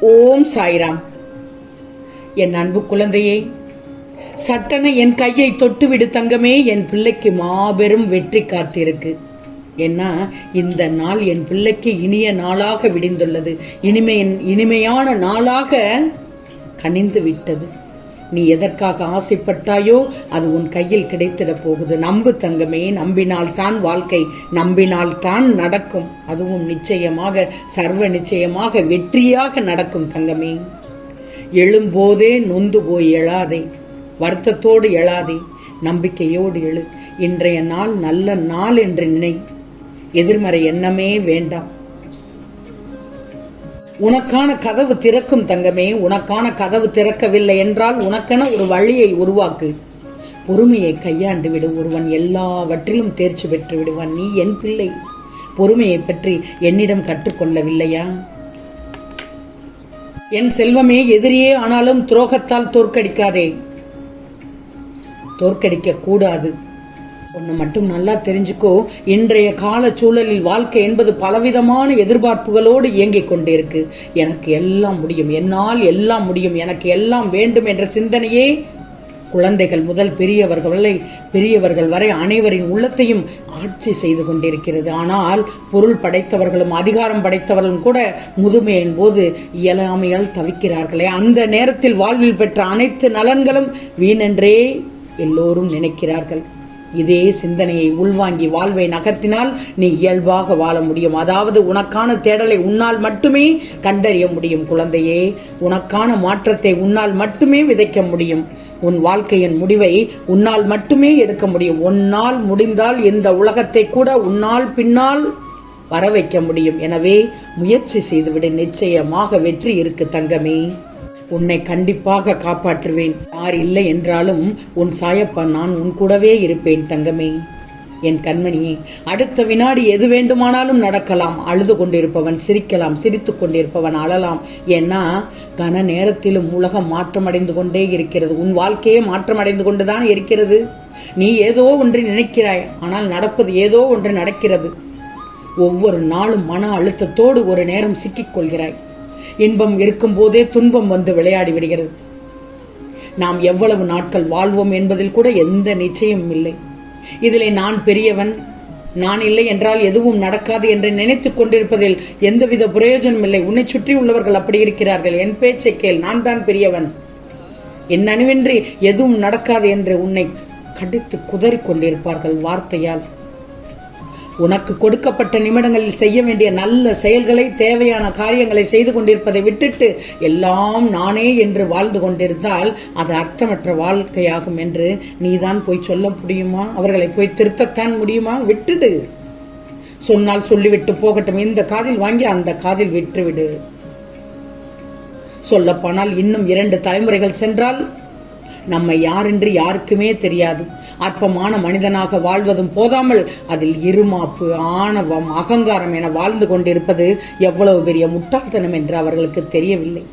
ஓம் சாய்ராம். என் அன்பு குழந்தையே சட்டென என் கையை தொட்டுவிடு தங்கமே என் பிள்ளைக்கு மாபெரும் வெற்றி காத்திருக்கு. ஏன்னா இந்த நாள் என் பிள்ளைக்கு இனிய நாளாக விடிந்துள்ளது. இனிமையின் இனிமையான நாளாக கனிந்து விட்டது நீ எதற்காக ஆசைப்பட்டாயோ அது உன் கையில் கிடைத்திட போகுது. நம்பு தங்கமே நம்பினால் தான் வாழ்க்கை நம்பினால் தான் நடக்கும். அதுவும் நிச்சயமாக சர்வ நிச்சயமாக வெற்றியாக நடக்கும் தங்கமே. எழும்போதே நொந்து போய் எழாதே வருத்தத்தோடு எழாதே நம்பிக்கையோடு எழு. இன்றைய நாள் நல்ல நாள் என்று நினை. எதிர்மறை எண்ணமே வேண்டாம். உனக்கான கதவு திறக்கும் தங்கமே உனக்கான கதவு திறக்கவில்லை என்றால் உனக்கென ஒரு வழியை உருவாக்கு. பொறுமையை கையாண்டு விடு ஒருவன் எல்லாவற்றிலும் தேர்ச்சி பெற்று விடுவான். நீ என் பிள்ளை. பொறுமையை பற்றி என்னிடம் கற்றுக்கொள்ளவில்லையா? என் செல்வமே எதிரியே ஆனாலும் துரோகத்தால் தோற்கடிக்காதே. தோற்கடிக்க கூடாது. ஒன்று மட்டும் நல்லா தெரிஞ்சுக்கோ இன்றைய கால சூழலில் வாழ்க்கை என்பது பலவிதமான எதிர்பார்ப்புகளோடு இயங்கிக் கொண்டிருக்கு. எனக்கு எல்லாம் முடியும் என்னால் எல்லாம் முடியும் எனக்கு எல்லாம் வேண்டும் என்ற சிந்தனையே குழந்தைகள் முதல் பெரியவர்கள் பெரியவர்கள் வரை அனைவரின் உள்ளத்தையும் ஆட்சி செய்து கொண்டிருக்கிறது. ஆனால் பொருள் படைத்தவர்களும் அதிகாரம் படைத்தவர்களும் கூட முதுமையின் போது இயலாமையால் தவிக்கிறார்களே. அந்த நேரத்தில் வாழ்வில் பெற்ற அனைத்து நலன்களும் வீணென்றே எல்லோரும் நினைக்கிறார்கள். இதே சிந்தனையை உள்வாங்கி வாழ்வை நகர்த்தினால் நீ இயல்பாக வாழ முடியும். அதாவது உனக்கான தேடலை உன்னால் மட்டுமே கண்டறிய முடியும் குழந்தையே. உனக்கான மாற்றத்தை உன்னால் மட்டுமே விதைக்க முடியும். உன் வாழ்க்கையின் முடிவை உன்னால் மட்டுமே எடுக்க முடியும். உன்னால் முடிந்தால் இந்த உலகத்தை கூட உன்னால் பின்னால் வர வைக்க முடியும். எனவே முயற்சி செய்துவிடு. நிச்சயமாக வெற்றி இருக்கு தங்கமே. உன்னை கண்டிப்பாக காப்பாற்றுவேன். யார் இல்லை என்றாலும் உன் சாயப்பா நான் உன் கூடவே இருப்பேன் தங்கமே. என் கண்மணியே அடுத்த வினாடி எது வேண்டுமானாலும் நடக்கலாம். அழுது கொண்டிருப்பவன் சிரிக்கலாம் சிரித்து கொண்டிருப்பவன் அழலாம். ஏன்னா கன நேரத்திலும் உலகம் மாற்றமடைந்து கொண்டே இருக்கிறது. உன் வாழ்க்கையே மாற்றமடைந்து கொண்டுதான் இருக்கிறது. நீ ஏதோ ஒன்று நினைக்கிறாய். ஆனால் நடப்பது ஏதோ ஒன்று நடக்கிறது. ஒவ்வொரு நாளும் மன அழுத்தத்தோடு ஒரு நேரம் சிக்கிக் கொள்கிறாய். இன்பம் இருக்கும் போதே துன்பம் வந்து விளையாடி விடுகிறது. நாம் எவ்வளவு நாட்கள் வாழ்வோம் என்பதில் கூட எந்த நிச்சயமும் இல்லை. இதிலே நான் பெரியவன் நான் இல்லை என்றால் எதுவும் நடக்காது என்று நினைத்துக் கொண்டிருப்பதில் எந்தவித பிரயோஜனம் இல்லை. உன்னை சுற்றி உள்ளவர்கள் அப்படி இருக்கிறார்கள். என் பேச்சை கேள் நான் தான் பெரியவன். என் அணுவின்றி எதுவும் நடக்காது என்று உன்னை கடித்து குதறி கொண்டிருப்பார்கள் வார்த்தையால். உனக்கு கொடுக்கப்பட்ட நிமிடங்களில் செய்ய வேண்டிய நல்ல செயல்களை தேவையான காரியங்களை செய்து கொண்டிருப்பதை விட்டுட்டு எல்லாம் நானே என்று வாழ்ந்து கொண்டிருந்தால் அது அர்த்தமற்ற வாழ்க்கையாகும் என்று நீதான் போய் சொல்ல முடியுமா? அவர்களை போய் திருத்தத்தான் முடியுமா? விட்டுடு. சொன்னால் சொல்லிவிட்டு போகட்டும். இந்த காதில் வாங்கி அந்த காதில் விட்டுவிடு. சொல்லப்போனால் இன்னும் இரண்டு தலைமுறைகள் சென்றால் நம்மை யாரென்று யாருக்குமே தெரியாது. அற்பமான மனிதனாக வாழ்வதும் போதாமல் அதில் இருமாப்பு ஆணவம் அகங்காரம் என வாழ்ந்து கொண்டிருப்பது எவ்வளவு பெரிய முட்டாள்தனம் என்று அவர்களுக்கு தெரியவில்லை.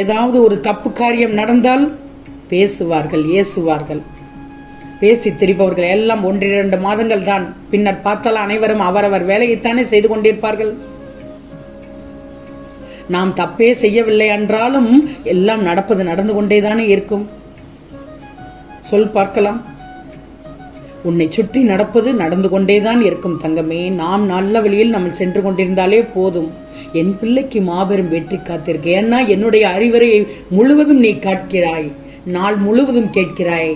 ஏதாவது ஒரு தப்பு காரியம் நடந்தால் பேசுவார்கள் ஏசுவார்கள். பேசி திரிப்பவர்கள் எல்லாம் ஒன்றிரண்டு மாதங்கள் தான் பின்னர் பார்த்தால் அனைவரும் அவரவர் வேலையைத்தானே செய்து கொண்டிருப்பார்கள். நாம் தப்பே செய்யவில்லை என்றாலும் எல்லாம் நடப்பது நடந்து கொண்டேதானே இருக்கும். சொல் பார்க்கலாம். உன்னை சுற்றி நடப்பது நடந்து கொண்டேதான் இருக்கும் தங்கமே. நாம் நல்ல வழியில் நம்ம சென்று கொண்டிருந்தாலே போதும். என் பிள்ளைக்கு மாபெரும் வெற்றி காத்திருக்கு. ஏன்னா என்னுடைய அறிவுரையை முழுவதும் நீ காட்கிறாய். நாள் முழுவதும் கேட்கிறாய்.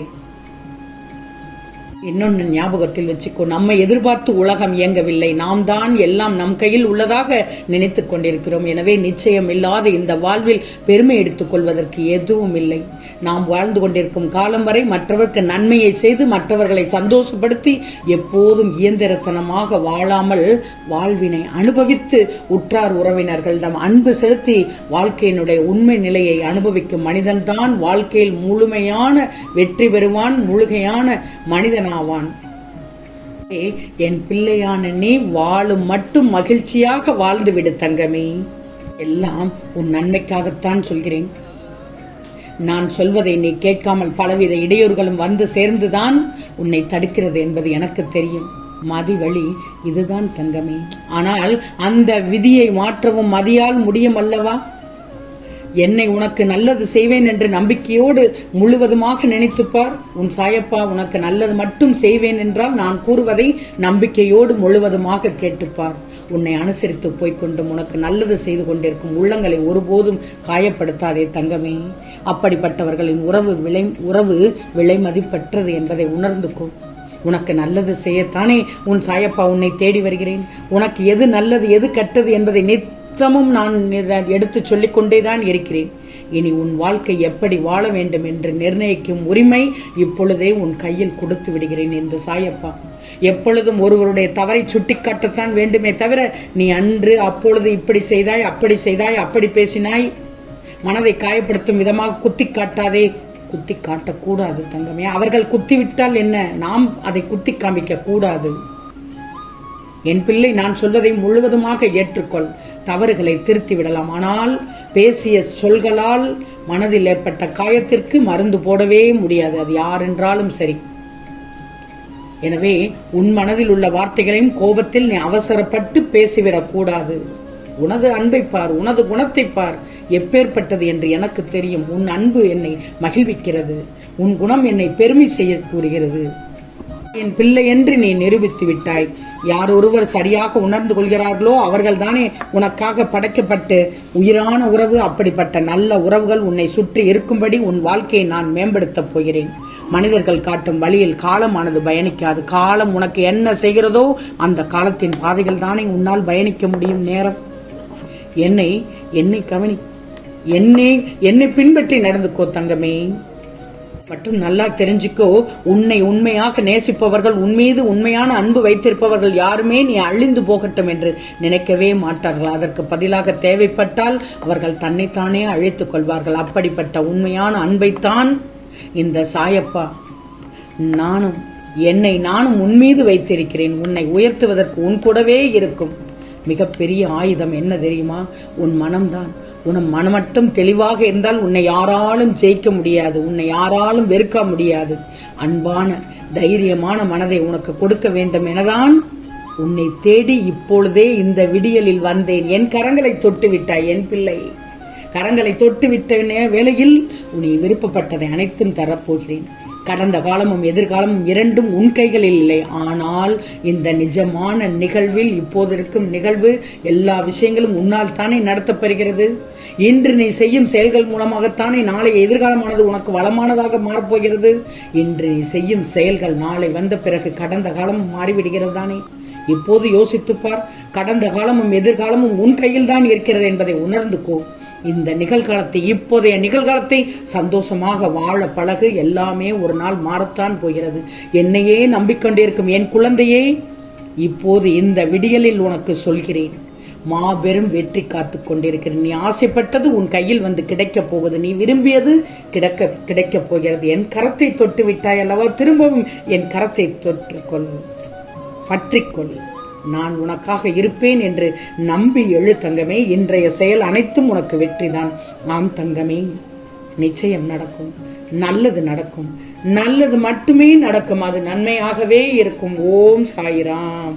இன்னொன்று ஞாபகத்தில் வச்சுக்கோ நம்மை எதிர்பார்த்து உலகம் இயங்கவில்லை. நாம் தான் எல்லாம் நம் கையில் உள்ளதாக நினைத்து கொண்டிருக்கிறோம். எனவே நிச்சயம் இல்லாத இந்த வாழ்வில் பெருமை எடுத்துக்கொள்வதற்கு எதுவும் இல்லை. நாம் வாழ்ந்து கொண்டிருக்கும் காலம் வரை மற்றவருக்கு நன்மையை செய்து மற்றவர்களை சந்தோஷப்படுத்தி எப்போதும் இயந்திரத்தனமாக வாழாமல் வாழ்வினை அனுபவித்து உற்றார் உறவினர்களிடம் அன்பு செலுத்தி வாழ்க்கையினுடைய உண்மை நிலையை அனுபவிக்கும் மனிதன்தான் வாழ்க்கையில் முழுமையான வெற்றி பெறுவான் முழுகையான மனிதனாவான் என் பிள்ளையான நீ வாழும் மட்டும் மகிழ்ச்சியாக வாழ்ந்து விடு தங்கமே. எல்லாம் உன் நன்மைக்காகத்தான் சொல்கிறேன். நான் சொல்வதை நீ கேட்காமல் பலவித இடையூறுகளும் வந்து சேர்ந்துதான் உன்னை தடுக்கிறது என்பது எனக்கு தெரியும். மதி வழி இதுதான் தங்கமே. ஆனால் அந்த விதியை மாற்றவும் மதியால் முடியும் அல்லவா? என்னை உனக்கு நல்லது செய்வேன் என்று நம்பிக்கையோடு முழுவதுமாக நினைத்துப்பார். உன் சாயப்பா உனக்கு நல்லது மட்டும் செய்வேன் என்றால் நான் கூறுவதை நம்பிக்கையோடு முழுவதுமாக கேட்டுப்பார். உன்னை அனுசரித்து போய்கொண்டும் உனக்கு நல்லது செய்து கொண்டிருக்கும் உள்ளங்களை ஒருபோதும் காயப்படுத்தாதே தங்கமே. அப்படிப்பட்டவர்களின் உறவு விலை உறவு விலை மதிப்பற்றது என்பதை உணர்ந்துக்கோ. உனக்கு நல்லது செய்யத்தானே உன் சாயப்பா உன்னை தேடி வருகிறேன். உனக்கு எது நல்லது எது கெட்டது என்பதை நித்தமும் நான் எடுத்து சொல்லிக்கொண்டே தான் இருக்கிறேன். இனி உன் வாழ்க்கை எப்படி வாழ வேண்டும் என்று நிர்ணயிக்கும் உரிமை இப்பொழுதே உன் கையில் கொடுத்து விடுகிறேன் என்று சாயப்பா. எப்பொழுதும் ஒருவருடைய தவறை சுட்டிக்காட்டத்தான் வேண்டுமே தவிர நீ அன்று அப்பொழுது இப்படி செய்தாய் அப்படி செய்தாய் அப்படி பேசினாய். மனதை காயப்படுத்தும் விதமாக குத்தி காட்டாதே குத்தி காட்டக்கூடாது தங்கமே. அவர்கள் குத்திவிட்டால் என்ன? நாம் அதை குத்தி காமிக்க கூடாது என் பிள்ளை நான் சொல்வதை முழுவதுமாக ஏற்றுக்கொள். தவறுகளை திருத்தி விடலாம் ஆனால் பேசிய சொல்களால் மனதில் ஏற்பட்ட காயத்திற்கு மருந்து போடவே முடியாது. அது யார் என்றாலும் சரி. எனவே உன் மனதில் உள்ள வார்த்தைகளையும் கோபத்தில் நீ அவசரப்பட்டு பேசிவிடக் கூடாது. உனது அன்பை பார் உனது குணத்தை பார். எப்பேற்பட்டது என்று எனக்கு தெரியும். உன் அன்பு என்னை மகிழ்விக்கிறது. உன் குணம் என்னை பெருமை செய்ய கூறுகிறது. என் பிள்ளை என்று நீ நிரூபித்து விட்டாய். யார் ஒருவர் சரியாக உணர்ந்து கொள்கிறார்களோ அவர்கள் தானே உனக்காக படைக்கப்பட்டு உயிரான உறவு அப்படிப்பட்ட நல்ல உறவுகள் உன்னை சுற்றி இருக்கும்படி உன் வாழ்க்கையை நான் மேம்படுத்தப் போகிறேன். மனிதர்கள் காட்டும் வழியில் காலமானது பயணிக்காது. காலம் உனக்கு என்ன செய்கிறதோ அந்த காலத்தின் பாதைகள் தானே உன்னால் பயணிக்க முடியும் நேரம். என்னை என்னை கவனி என்னை என்னை பின்பற்றி நடந்துக்கோ தங்கமே. மற்றும் நல்லா தெரிஞ்சுக்கோ. உன்னை உண்மையாக நேசிப்பவர்கள் உன்மீது உண்மையான அன்பு வைத்திருப்பவர்கள் யாருமே நீ அழிந்து போகட்டும் என்று நினைக்கவே மாட்டார்கள். அதற்கு பதிலாக தேவைப்பட்டால் அவர்கள் தன்னைத்தானே அழைத்துக் கொள்வார்கள். அப்படிப்பட்ட உண்மையான அன்பைத்தான் இந்த சாயப்பா நானும் என்னை நானும் உன்மீது வைத்திருக்கிறேன். உன்னை உயர்த்துவதற்கு உன் கூடவே இருக்கும். மிகப்பெரிய ஆயுதம் என்ன தெரியுமா? உன் மனம்தான். உன் மனம் மட்டும் தெளிவாக இருந்தால் உன்னை யாராலும் ஜெயிக்க முடியாது. உன்னை யாராலும் வெறுக்க முடியாது. அன்பான தைரியமான மனதை உனக்கு கொடுக்க வேண்டும் எனதான் உன்னை தேடி இப்பொழுதே இந்த விடியலில் வந்தேன். என் கரங்களை தொட்டு விட்டாய் என் பிள்ளை. கரங்களை தொட்டு விட்ட வேளையில் உன்னை விருப்பப்பட்டதை அனைத்தும் தரப்போகிறேன். கடந்த காலமும் எதிர்காலமும் இரண்டும் உன் கைகளில் இல்லை. ஆனால் இந்த நிஜமான நிகழ்வில் இப்போது இருக்கும் நிகழ்வு எல்லா விஷயங்களும் உன்னால் தானே நடத்தப்பெறுகிறது இன்று நீ செய்யும் செயல்கள் மூலமாகத்தானே நாளை எதிர்காலமானது உனக்கு வளமானதாக மாறப்போகிறது. இன்று நீ செய்யும் செயல்கள் நாளை வந்த பிறகு கடந்த காலமும் மாறிவிடுகிறது தானே. இப்போது யோசித்துப்பார் கடந்த காலமும் எதிர்காலமும் உன் கையில் தான் இருக்கிறது என்பதை உணர்ந்துக்கோ இந்த நிகழ்காலத்தை இப்போதைய நிகழ்காலத்தை சந்தோஷமாக வாழ பழகு எல்லாமே ஒரு நாள் மாறத்தான் போகிறது. என்னையே நம்பிக்கொண்டிருக்கும் என் குழந்தையே இப்போது இந்த விடியலில் உனக்கு சொல்கிறேன். மாபெரும் வெற்றி காத்து கொண்டிருக்கிறேன். நீ ஆசைப்பட்டது உன் கையில் வந்து கிடைக்கப் போகுது. நீ விரும்பியது கிடைக்க கிடைக்கப் போகிறது. என் கரத்தை தொட்டு விட்டாய் அல்லவா? திரும்பவும் என் கரத்தை தொற்றுக்கொள் பற்றிக்கொள். நான் உனக்காக இருப்பேன் என்று நம்பி எழு தங்கமே இன்றைய செயல் அனைத்தும் உனக்கு வெற்றிதான். ஆம் தங்கமே நிச்சயம் நடக்கும். நல்லது நடக்கும். நல்லது மட்டுமே நடக்கும். அது நன்மையாகவே இருக்கும். ஓம் சாயிராம்.